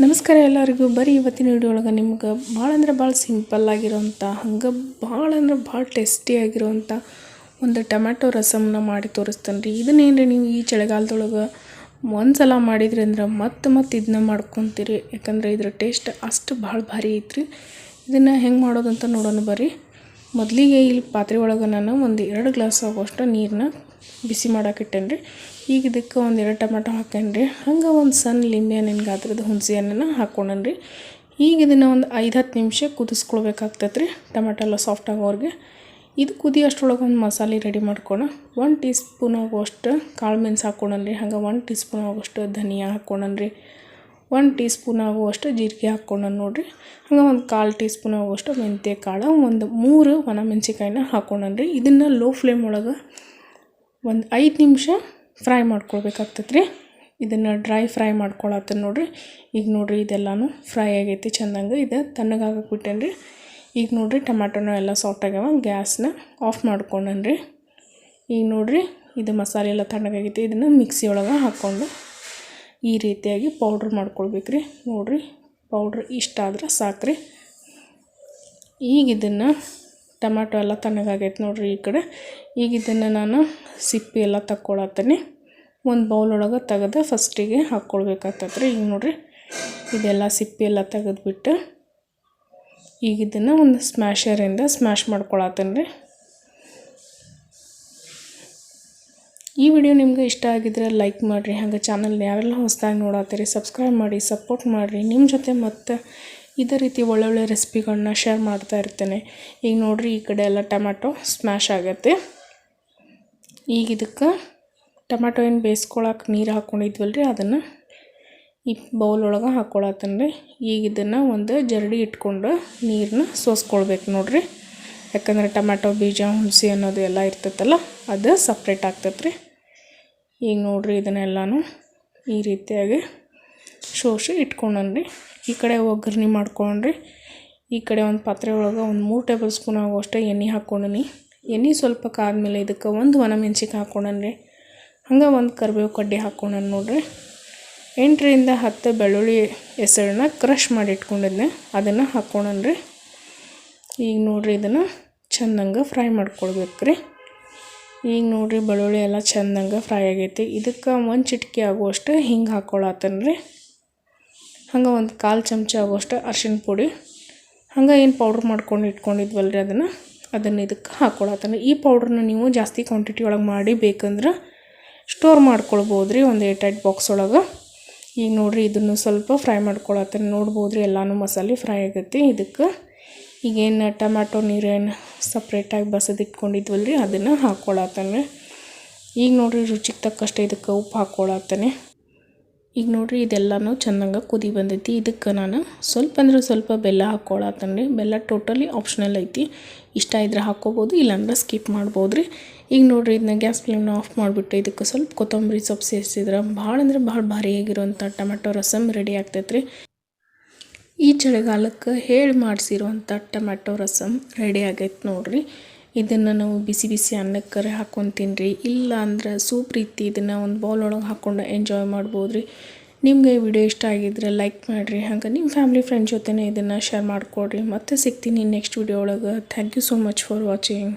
ನಮಸ್ಕಾರ ಎಲ್ಲರಿಗೂ. ಬರೀ ಇವತ್ತಿನ ವಿಡಿಯೋ ನಿಮ್ಗೆ ಭಾಳ ಅಂದ್ರೆ ಭಾಳ ಸಿಂಪಲ್ ಆಗಿರೋಂಥ, ಹಂಗೆ ಭಾಳ ಅಂದ್ರೆ ಭಾಳ ಟೇಸ್ಟಿ ಆಗಿರೋಂಥ ಒಂದು ಟೊಮ್ಯಾಟೊ ರಸಮನ್ನ ಮಾಡಿ ತೋರಿಸ್ತೇನೆ ರೀ. ಇದನ್ನೇನು ನೀವು ಈ ಚಳಿಗಾಲದೊಳಗೆ ಒಂದು ಸಲ ಮಾಡಿದ್ರಿ ಅಂದ್ರೆ ಮತ್ತೆ ಮತ್ತೆ ಇದನ್ನ ಮಾಡ್ಕೊತೀರಿ. ಯಾಕಂದರೆ ಇದ್ರ ಟೇಸ್ಟ್ ಅಷ್ಟು ಭಾಳ ಭಾರಿ ಐತ್ರಿ. ಇದನ್ನು ಹೆಂಗೆ ಮಾಡೋದಂತ ನೋಡೋಣ ಬರ್ರಿ. ಮೊದಲಿಗೆ ಇಲ್ಲಿ ಪಾತ್ರೆ ಒಳಗೆ ನಾನು ಒಂದು ಎರಡು ಗ್ಲಾಸ್ ಆಗುವಷ್ಟು ನೀರನ್ನ ಬಿಸಿ ಮಾಡಕ್ಕೆ ಇಟ್ಟೇನಿ ರೀ ಈಗ ಇದಕ್ಕೆ ಒಂದು ಎರಡು ಟೊಮೆಟೊ ಹಾಕೇನಿ ಹಂಗೆ ಒಂದು ಸಣ್ಣ ಲಿಂಬೆ ಹಣ್ಣಿನ ಗಾತ್ರದ ಹುಣಸೆ ಹಣ್ಣನ್ನು ಹಾಕ್ಕೊಂಡೇನಿ ರೀ ಈಗ ಇದನ್ನು ಒಂದು ಐದು ಹತ್ತು ನಿಮಿಷ ಕುದಿಸ್ಕೊಳ್ಬೇಕಾಗ್ತೈತೆ ರೀ ಟೊಮೆಟೊ ಎಲ್ಲ ಸಾಫ್ಟ್ ಆಗೋರಿಗೆ ಇದು ಕುದಿ ಅಷ್ಟರೊಳಗೆ ಒಂದು ಮಸಾಲೆ ರೆಡಿ ಮಾಡ್ಕೊಣ. ಒನ್ ಟೀ ಸ್ಪೂನ್ ಆಗುವಷ್ಟು ಕಾಳು ಮೆಣಸು ಹಾಕ್ಕೊಂಡನ್ರಿ ಹಂಗೆ ಒನ್ ಟೀ ಸ್ಪೂನ್ ಆಗುವಷ್ಟು ಧನಿಯಾ ಹಾಕ್ಕೊಂಡನ್ರಿ ಒನ್ ಟೀ ಸ್ಪೂನ್ ಆಗುವಷ್ಟು ಜೀರಿಗೆ ಹಾಕ್ಕೊಂಡನ್ ನೋಡಿರಿ. ಹಂಗೆ ಒಂದು ಕಾಲು ಟೀ ಸ್ಪೂನ್ ಆಗುವಷ್ಟು ಮೆಂತ್ಯ ಕಾಳು, ಒಂದು ಮೂರು ಒಣ ಮೆಣಸಿಕಾಯಿನ ಹಾಕ್ಕೊಂಡೇನಿ ರೀ ಇದನ್ನು ಲೋ ಫ್ಲೇಮ್ ಒಳಗೆ ಒಂದು ಐದು ನಿಮಿಷ ಫ್ರೈ ಮಾಡ್ಕೊಳ್ಬೇಕಾಗ್ತೈತೆ ರೀ ಇದನ್ನು ಡ್ರೈ ಫ್ರೈ ಮಾಡ್ಕೊಳತ್ತ ನೋಡಿರಿ. ಈಗ ನೋಡಿರಿ ಇದೆಲ್ಲನೂ ಫ್ರೈ ಆಗೈತಿ, ಚೆಂದಂಗೆ. ಇದು ತಣ್ಣಗಾಗಕ್ಕೆ ರೀ ಈಗ ನೋಡಿರಿ ಟೊಮ್ಯಾಟೊನ ಎಲ್ಲ ಸಾಫ್ಟ್ ಆಗ್ಯಾವ, ಗ್ಯಾಸ್ನ ಆಫ್ ಮಾಡ್ಕೊಂಡನ್ರಿ. ಈಗ ನೋಡಿರಿ ಇದು ಮಸಾಲೆ ಎಲ್ಲ ತಣ್ಣಗಾಗೈತಿ ಇದನ್ನು ಮಿಕ್ಸಿ ಒಳಗೆ ಹಾಕ್ಕೊಂಡು ಈ ರೀತಿಯಾಗಿ ಪೌಡ್ರ್ ಮಾಡ್ಕೊಳ್ಬೇಕು ರೀ ನೋಡಿರಿ ಪೌಡ್ರ್ ಇಷ್ಟ ಆದ್ರೆ ಸಾಕು ರೀ ಈಗ ಇದನ್ನು ಟೊಮ್ಯಾಟೊ ಎಲ್ಲ ತಣ್ಣಗಾಗೈತೆ ನೋಡಿರಿ ಈ ಕಡೆ. ಈಗ ಇದನ್ನು ನಾನು ಸಿಪ್ಪೆ ಎಲ್ಲ ತಕ್ಕೊಳತ್ತೀನಿ. ಒಂದು ಬೌಲ್ ಒಳಗೆ ತೆಗೆದು ಫಸ್ಟಿಗೆ ಹಾಕ್ಕೊಳ್ಬೇಕಾಗ್ತದೆ ರೀ ಈಗ ನೋಡಿರಿ, ಇದೆಲ್ಲ ಸಿಪ್ಪೆ ಎಲ್ಲ ತೆಗೆದ್ಬಿಟ್ಟು ಈಗ ಇದನ್ನು ಒಂದು ಸ್ಮ್ಯಾಶರಿಂದ ಸ್ಮ್ಯಾಶ್ ಮಾಡ್ಕೊಳತ್ತೀನಿ ರೀ ಈ ವಿಡಿಯೋ ನಿಮ್ಗೆ ಇಷ್ಟ ಆಗಿದ್ರೆ ಲೈಕ್ ಮಾಡಿರಿ. ಹಾಗೆ ಚಾನಲ್ ಯಾರೆಲ್ಲ ಹೊಸದಾಗಿ ನೋಡತ್ತೀರಿ ಸಬ್ಸ್ಕ್ರೈಬ್ ಮಾಡಿ ಸಪೋರ್ಟ್ ಮಾಡಿರಿ. ನಿಮ್ಮ ಜೊತೆ ಮತ್ತು ಇದೇ ರೀತಿ ಒಳ್ಳೊಳ್ಳೆ ರೆಸಿಪಿಗಳನ್ನ ಶೇರ್ ಮಾಡ್ತಾ ಇರ್ತೇನೆ. ಈಗ ನೋಡಿರಿ ಈ ಕಡೆ ಎಲ್ಲ ಟೊಮ್ಯಾಟೊ ಸ್ಮ್ಯಾಶ್ ಆಗತ್ತೆ. ಈಗ ಇದಕ್ಕೆ ಟೊಮ್ಯಾಟೊ ಏನು ಬೇಯಿಸ್ಕೊಳಕ್ಕೆ ನೀರು ಹಾಕ್ಕೊಂಡಿದ್ವಲ್ಲ ರೀ ಅದನ್ನು ಈ ಬೌಲ್ ಒಳಗೆ ಹಾಕ್ಕೊಳತ್ತೇನೆ ರೀ ಈಗ ಇದನ್ನು ಒಂದು ಜರಡಿ ಇಟ್ಕೊಂಡು ನೀರನ್ನ ಸೋಸ್ಕೊಳ್ಬೇಕು ನೋಡಿರಿ. ಯಾಕಂದರೆ ಟೊಮ್ಯಾಟೊ ಬೀಜ, ಹುಣಸಿ ಅನ್ನೋದು ಎಲ್ಲ ಇರ್ತೈತಲ್ಲ, ಅದು ಸಪ್ರೇಟ್ ಆಗ್ತೈತೆ ರೀ ಈಗ ನೋಡಿರಿ ಇದನ್ನೆಲ್ಲನೂ ಈ ರೀತಿಯಾಗಿ ಸೋಸಿ ಇಟ್ಕೊಂಡನ್ರಿ. ಈ ಕಡೆ ಒಗ್ಗರಣೆ ಮಾಡ್ಕೊಂಡ್ರಿ. ಈ ಕಡೆ ಒಂದು ಪಾತ್ರೆ ಒಳಗೆ ಒಂದು ಮೂರು ಟೇಬಲ್ ಸ್ಪೂನ್ ಆಗುವಷ್ಟು ಎಣ್ಣೆ ಹಾಕ್ಕೊಂಡೀನಿ ಎಣ್ಣೆ ಸ್ವಲ್ಪ ಕಾದ್ಮೇಲೆ ಇದಕ್ಕೆ ಒಂದು ಒಣ ಮೆಣ್ಸಿಗೆ ರೀ ಹಂಗೆ ಒಂದು ಕರಿಬೇವು ಕಡ್ಡಿ ಹಾಕ್ಕೊಂಡನ್ ನೋಡ್ರಿ. ಎಂಟರಿಂದ ಹತ್ತು ಬೆಳ್ಳುಳ್ಳಿ ಹೆಸರನ್ನ ಕ್ರಷ್ ಮಾಡಿ ಇಟ್ಕೊಂಡಿದ್ದೆ ಅದನ್ನು ಹಾಕ್ಕೊಂಡನ್ರಿ ಈಗ ನೋಡಿರಿ ಇದನ್ನು ಚೆಂದಂಗೆ ಫ್ರೈ ಮಾಡ್ಕೊಳ್ಬೇಕು ರೀ ಈಗ ನೋಡಿರಿ ಬೆಳ್ಳುಳ್ಳಿ ಎಲ್ಲ ಚೆಂದಂಗೆ ಫ್ರೈ ಆಗೈತಿ. ಇದಕ್ಕೆ ಒಂದು ಚಿಟಿಕೆ ಆಗುವಷ್ಟು ಹಿಂಗೆ ಹಾಕ್ಕೊಳತ್ತೇನೆ ರೀ ಹಂಗೆ ಒಂದು ಕಾಲು ಚಮಚ ಆಗುವಷ್ಟು ಅರ್ಶಿಣ ಪುಡಿ, ಹಂಗೆ ಏನು ಪೌಡ್ರ್ ಮಾಡ್ಕೊಂಡು ಇಟ್ಕೊಂಡಿದ್ವಲ್ಲ ರೀ ಅದನ್ನು ಅದನ್ನು ಇದಕ್ಕೆ ಹಾಕ್ಕೊಳತ್ತಾನೆ ಈ ಪೌಡ್ರನ್ನ ನೀವು ಜಾಸ್ತಿ ಕ್ವಾಂಟಿಟಿ ಒಳಗೆ ಮಾಡಿ ಬೇಕಂದ್ರೆ ಸ್ಟೋರ್ ಮಾಡ್ಕೊಳ್ಬೋದು ರೀ ಒಂದು ಏಟ್ ಏಟ್ ಬಾಕ್ಸ್ ಒಳಗೆ. ಈಗ ನೋಡಿರಿ ಇದನ್ನು ಸ್ವಲ್ಪ ಫ್ರೈ ಮಾಡ್ಕೊಳತ್ತಾನೆ. ನೋಡ್ಬೋದು ರೀ ಎಲ್ಲನೂ ಮಸಾಲೆ ಫ್ರೈ ಆಗುತ್ತೆ. ಇದಕ್ಕೆ ಈಗೇನು ಟೊಮ್ಯಾಟೊ ನೀರೇನು ಸಪ್ರೇಟಾಗಿ ಬಸದು ಇಟ್ಕೊಂಡಿದ್ವಲ್ಲ ರೀ ಅದನ್ನು ಹಾಕ್ಕೊಳತ್ತಾನೆ ಈಗ ನೋಡಿರಿ ರುಚಿಗೆ ತಕ್ಕಷ್ಟೇ ಇದಕ್ಕೆ ಉಪ್ಪು ಹಾಕ್ಕೊಳತ್ತಾನೆ ಈಗ ನೋಡಿರಿ ಇದೆಲ್ಲನೂ ಚೆನ್ನಾಗಿ ಕುದಿ ಬಂದೈತಿ. ಇದಕ್ಕೆ ನಾನು ಸ್ವಲ್ಪ ಅಂದ್ರೆ ಸ್ವಲ್ಪ ಬೆಲ್ಲ ಹಾಕ್ಕೊಳತ್ತನ್ರಿ ಬೆಲ್ಲ ಟೋಟಲಿ ಆಪ್ಷನಲ್ ಐತಿ. ಇಷ್ಟ ಇದ್ರೆ ಹಾಕ್ಕೋಬೋದು, ಇಲ್ಲಾಂದ್ರೆ ಸ್ಕಿಪ್ ಮಾಡ್ಬೋದು ರೀ ಈಗ ನೋಡಿರಿ ಇದನ್ನ ಗ್ಯಾಸ್ ಫ್ಲೇಮ್ನ ಆಫ್ ಮಾಡಿಬಿಟ್ಟು ಇದಕ್ಕೆ ಸ್ವಲ್ಪ ಕೊತ್ತಂಬರಿ ಸೊಪ್ಪು ಸೇರಿಸಿದ್ರೆ ಭಾಳ ಅಂದ್ರೆ ಭಾಳ ಭಾರಿಯಾಗಿರುವಂಥ ಟೊಮೆಟೊ ರಸಮ್ ರೆಡಿ ಆಗ್ತೈತೆ ರೀ ಈ ಚಳಿಗಾಲಕ್ಕೆ ಹೇಳಿ ಮಾಡಿಸಿರುವಂಥ ಟೊಮೆಟೊ ರಸಮ್ ರೆಡಿ ಆಗೈತೆ ನೋಡಿರಿ. ಇದನ್ನು ನಾವು ಬಿಸಿ ಬಿಸಿ ಅನ್ನಕ್ಕೆ ಹಾಕ್ಕೊಂಡು ತಿನ್ನಿರಿ ಇಲ್ಲ ಅಂದ್ರೆ ಸೂಪ್ ರೀತಿ ಇದನ್ನು ಒಂದು ಬೌಲ್ ಒಳಗೆ ಹಾಕ್ಕೊಂಡು ಎಂಜಾಯ್ ಮಾಡ್ಬೋದು ರೀ ನಿಮಗೆ ಈ ವಿಡಿಯೋ ಇಷ್ಟ ಆಗಿದ್ರೆ ಲೈಕ್ ಮಾಡಿರಿ. ಹಂಗೆ ನಿಮ್ಮ ಫ್ಯಾಮಿಲಿ ಫ್ರೆಂಡ್ಸ್ ಜೊತೆನೇ ಇದನ್ನು ಶೇರ್ ಮಾಡಿಕೊಡ್ರಿ. ಮತ್ತೆ ಸಿಗ್ತೀನಿ ನೆಕ್ಸ್ಟ್ ವಿಡಿಯೋ ಒಳಗೆ. Thank you so much for watching